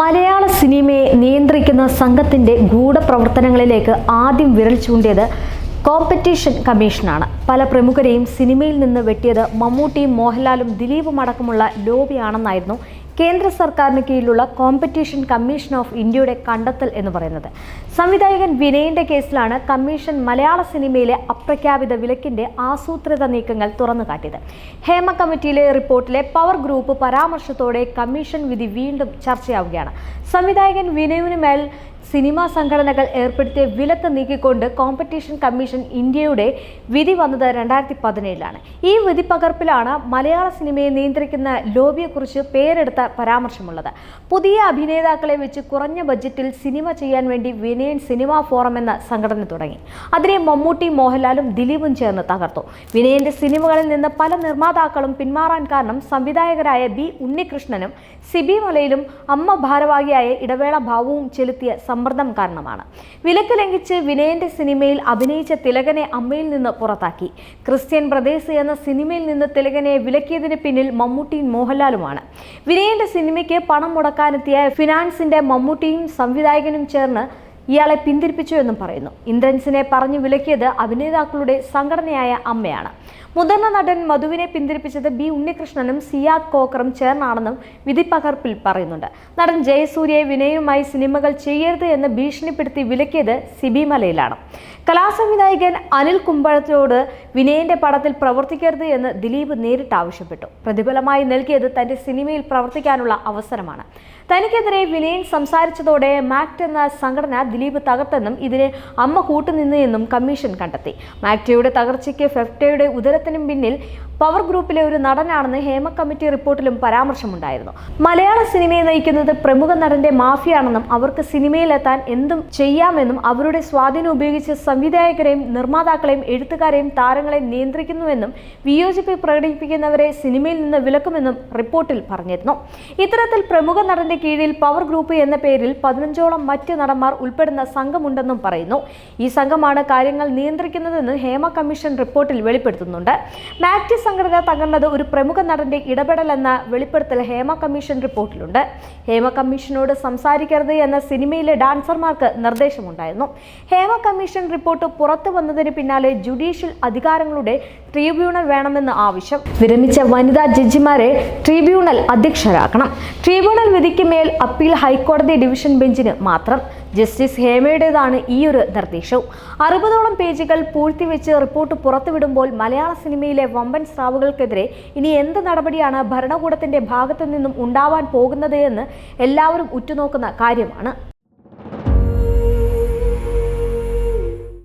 മലയാള സിനിമയെ നിയന്ത്രിക്കുന്ന സംഘത്തിന്റെ ഗൂഢപ്രവർത്തനങ്ങളിലേക്ക് ആദ്യം വിരൽ ചൂണ്ടിയത് കോമ്പറ്റീഷൻ കമ്മീഷനാണ്. പല പ്രമുഖരെയും സിനിമയിൽ നിന്ന് വെട്ടിയത് മമ്മൂട്ടിയും മോഹൻലാലും ദിലീപും അടക്കമുള്ള ലോബിയാണെന്നായിരുന്നു കേന്ദ്ര സർക്കാരിന് കീഴിലുള്ള കോമ്പറ്റീഷൻ കമ്മീഷൻ ഓഫ് ഇന്ത്യയുടെ കണ്ടെത്തൽ എന്ന് പറയുന്നത്. സംവിധായകൻ വിനയന്റെ കേസിലാണ് കമ്മീഷൻ മലയാള സിനിമയിലെ അപ്രഖ്യാപിത വിലക്കിന്റെ ആസൂത്രിത നീക്കങ്ങൾ തുറന്നുകാട്ടിയത് ഹേമ കമ്മിറ്റിയിലെ റിപ്പോർട്ടിലെ പവർ ഗ്രൂപ്പ് പരാമർശത്തോടെ കമ്മീഷൻ വിധി വീണ്ടും ചർച്ചയാവുകയാണ്. സംവിധായകൻ വിനയുവിന് മേൽ സിനിമാ സംഘടനകൾ ഏർപ്പെടുത്തിയ വിലക്ക് നീക്കിക്കൊണ്ട് കോമ്പറ്റീഷൻ കമ്മീഷൻ ഇന്ത്യയുടെ വിധി വന്നത് രണ്ടായിരത്തി പതിനേഴിലാണ്. ഈ വിധി പകർപ്പിലാണ് മലയാള സിനിമയെ നിയന്ത്രിക്കുന്ന ലോബിയെക്കുറിച്ച് പേരെടുത്ത പരാമർശമുള്ളത്. പുതിയ അഭിനേതാക്കളെ വെച്ച് കുറഞ്ഞ ബജറ്റിൽ സിനിമ ചെയ്യാൻ വേണ്ടി വിനയൻ സിനിമാ ഫോറം എന്ന സംഘടന തുടങ്ങി. അതിനെ മമ്മൂട്ടി മോഹൻലാലും ദിലീപും ചേർന്ന് തകർത്തു. വിനയന്റെ സിനിമകളിൽ നിന്ന് പല നിർമ്മാതാക്കളും പിന്മാറാൻ കാരണം സംവിധായകരായ ബി ഉണ്ണികൃഷ്ണനും സിബി മലയിലും അമ്മ ഭാരവാഹിയായ ഇടവേള ഭാവവും ചെലുത്തിയ സമ്മർദ്ദം കാരണമാണ്. വിലക്ക് ലംഘിച്ച് വിനയന്റെ സിനിമയിൽ അഭിനയിച്ച തിലകനെ അമ്മയിൽ നിന്ന് പുറത്താക്കി. ക്രിസ്ത്യൻ ബ്രദേഴ്സ് എന്ന സിനിമയിൽ നിന്ന് തിലകനെ വിലക്കിയതിന് പിന്നിൽ മമ്മൂട്ടിയും മോഹൻലാലുമാണ്. വിനയന്റെ സിനിമയ്ക്ക് പണം മുടക്കാനെത്തിയ ഫിനാൻസിന്റെ മമ്മൂട്ടിയും സംവിധായകനും ചേർന്ന് ഇയാളെ പിന്തിരിപ്പിച്ചു എന്നും പറയുന്നു. ഇന്ദ്രൻസിനെ പറഞ്ഞു വിലക്കിയത് അഭിനേതാക്കളുടെ സംഘടനയായ അമ്മയാണ്. മുതിർന്ന നടൻ മധുവിനെ പിന്തിരിപ്പിച്ചത് ബി ഉണ്ണികൃഷ്ണനും സിയാദ് കോക്കറും ചേർന്നാണെന്നും വിധിപ്പകർപ്പിൽ പറയുന്നുണ്ട്. നടൻ ജയസൂര്യയെ വിനയുമായി സിനിമകൾ ചെയ്യരുത് എന്ന് ഭീഷണിപ്പെടുത്തി വിലക്കിയത് സിബി മലയിലാണ്. കലാസംവിധായകൻ അനിൽ കുമ്പഴത്തോട് വിനയന്റെ പടത്തിൽ പ്രവർത്തിക്കരുത് എന്ന് ദിലീപ് നേരിട്ട് ആവശ്യപ്പെട്ടു. പ്രതിഫലമായി നൽകിയത് തന്റെ സിനിമയിൽ പ്രവർത്തിക്കാനുള്ള അവസരമാണ്. തനിക്കെതിരെ വിനയൻ സംസാരിച്ചതോടെ മാക്ട് എന്ന സംഘടന ദിലീപ് തകർത്തെന്നും ഇതിനെ അമ്മ കൂട്ടുനിന്നു എന്നും കമ്മീഷൻ കണ്ടെത്തി. മാക്ടയുടെ തകർച്ചയ്ക്ക് ഫെഫ്റ്റയുടെ ഉദരത്തിനും പിന്നിൽ പവർ ഗ്രൂപ്പിലെ ഒരു നടനാണെന്ന് ഹേമ കമ്മിറ്റി റിപ്പോർട്ടിലും പരാമർശമുണ്ടായിരുന്നു. മലയാള സിനിമയെ നയിക്കുന്നത് പ്രമുഖ നടന്റെ മാഫിയാണെന്നും അവർക്ക് സിനിമയിലെത്താൻ എന്തും ചെയ്യാമെന്നും അവരുടെ സ്വാധീനം ഉപയോഗിച്ച് സംവിധായകരെയും നിർമ്മാതാക്കളെയും എഴുത്തുകാരെയും താരങ്ങളെയും നിയന്ത്രിക്കുന്നുവെന്നും വിയോജിപ്പ് പ്രകടിപ്പിക്കുന്നവരെ സിനിമയിൽ നിന്ന് വിലക്കുമെന്നും റിപ്പോർട്ടിൽ പറഞ്ഞിരുന്നു. ഇത്തരത്തിൽ പ്രമുഖ നടന്റെ കീഴിൽ പവർ ഗ്രൂപ്പ് എന്ന പേരിൽ പതിനഞ്ചോളം മറ്റ് നടന്മാർ ഉൾപ്പെടുന്ന സംഘമുണ്ടെന്നും പറയുന്നു. ഈ സംഘമാണ് കാര്യങ്ങൾ നിയന്ത്രിക്കുന്നതെന്ന് ഹേമ കമ്മീഷൻ റിപ്പോർട്ടിൽ വെളിപ്പെടുത്തുന്നുണ്ട്. മാക്ടി സംഘടന തകർന്നത് ഒരു പ്രമുഖ നടന്റെ ഇടപെടലെന്ന വെളിപ്പെടുത്തൽ ഹേമ കമ്മീഷൻ റിപ്പോർട്ടിലുണ്ട്. ഹേമ കമ്മീഷനോട് സംസാരിക്കരുത് എന്ന സിനിമയിലെ ഡാൻസർമാർക്ക് നിർദ്ദേശമുണ്ടായിരുന്നു. ഹേമ കമ്മീഷൻ റിപ്പോർട്ട് പുറത്തു വന്നതിന് പിന്നാലെ ജുഡീഷ്യൽ അധികാരങ്ങളുടെ ട്രിബ്യൂണൽ വേണമെന്ന് ആവശ്യം. വിരമിച്ച വനിതാ ജഡ്ജിമാരെ ട്രിബ്യൂണൽ അധ്യക്ഷരാക്കണം. ട്രിബ്യൂണൽ വിധിക്ക് മേൽ അപ്പീൽ ഹൈക്കോടതി ഡിവിഷൻ ബെഞ്ചിന് മാത്രം. ജസ്റ്റിസ് ഹേമയുടേതാണ് ഈ ഒരു നിർദ്ദേശവും. അറുപതോളം പേജുകൾ പൂഴ്ത്തിവെച്ച് റിപ്പോർട്ട് പുറത്തുവിടുമ്പോൾ മലയാള സിനിമയിലെ വമ്പൻ സ്രാവുകൾക്കെതിരെ ഇനി എന്ത് നടപടിയാണ് ഭരണകൂടത്തിന്റെ ഭാഗത്തു നിന്നും ഉണ്ടാവാൻ പോകുന്നത് എന്ന് എല്ലാവരും ഉറ്റുനോക്കുന്ന കാര്യമാണ്.